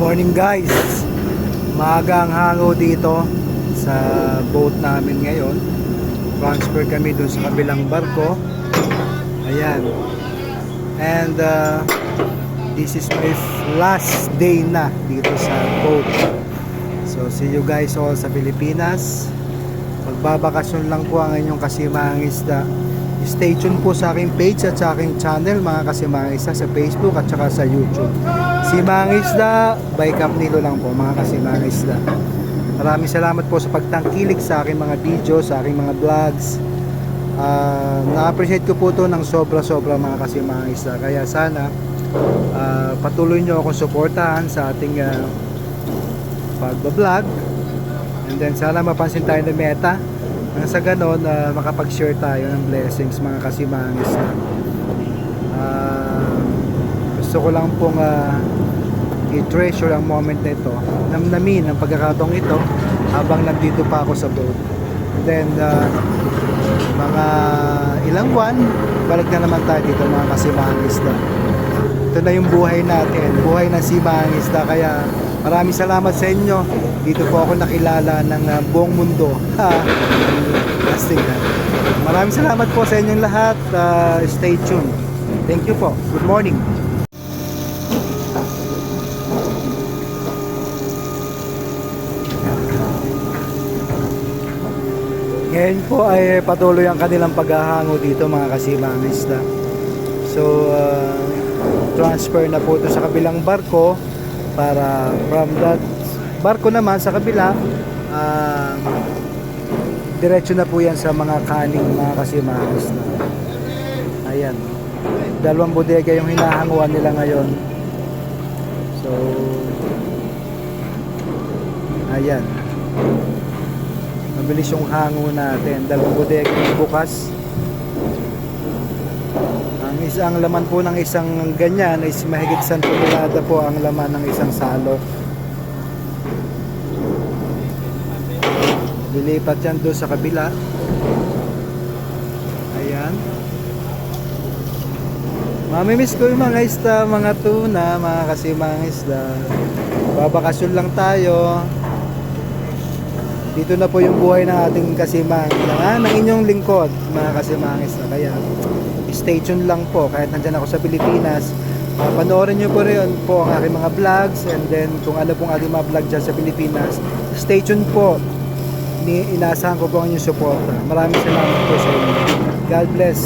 morning guys. Maagang hango dito sa boat namin ngayon. Transfer kami dun sa kabilang barko. Ayan. And uh, this is my last day na dito sa boat. So see you guys all sa Pilipinas. Magbabakasyon lang po ang inyong kasimahang isda Stay tuned po sa aking page at sa aking channel mga kasimahang isda sa Facebook at saka sa YouTube. Simahang Isda by Cap Nilo lang po mga kasimahang isda. Maraming salamat po sa pagtangkilik sa aking mga video, sa aking mga vlogs. Ah, Na-appreciate ko po to ng sobra-sobra mga kasimahang isda. Kaya sana ah, patuloy nyo akong suportahan sa ating uh, pagbablog. And then sana mapansin tayo ng meta nang sa ganon ah, makapag-share tayo ng blessings mga kasimahang isda Ah, gusto ko lang pong ah, i-treasure ang moment na ito. Namnamin ang pagkakataong ito habang nandito pa ako sa boat. Then ah, mga ilang buwan balik na naman tayo dito mga kasimahang isda ito na yung buhay natin buhay ng simahang isda kaya maraming salamat sa inyo. Dito po ako nakilala ng ah, buong mundo. Ha. Maraming salamat po sa inyong lahat. Ah, stay tuned. Thank you po. Good morning. Ngayon po ay patuloy ang kanilang paghahango dito mga kasimang isda. So, uh, transfer na po ito sa kabilang barko para from that barko naman sa kabila, uh, diretso na po yan sa mga kaning mga kasimang isda. Ayan. Dalawang bodega yung hinahanguan nila ngayon. So, ayan. Mabilis yung hango natin. Dalawang bodega bukas. Ang isang laman po ng isang ganyan is mahigit 10 tonelada po ang laman ng isang salok. Lilipat yan doon sa kabila. Ayan. Mamimiss ko yung mga isda, mga tuna, mga kasimang isda. Babakasyon lang tayo. Dito na po yung buhay ng ating kasimang ah, ng inyong lingkod, mga kasimangis na. Kaya stay tuned lang po kahit nandyan ako sa Pilipinas. Uh, panoorin nyo po rin po ang aking mga vlogs and then kung ano pong ating mga vlog dyan sa Pilipinas. Stay tuned po. Ni inaasahan ko po ang inyong suporta. Maraming salamat po sa inyo. God bless.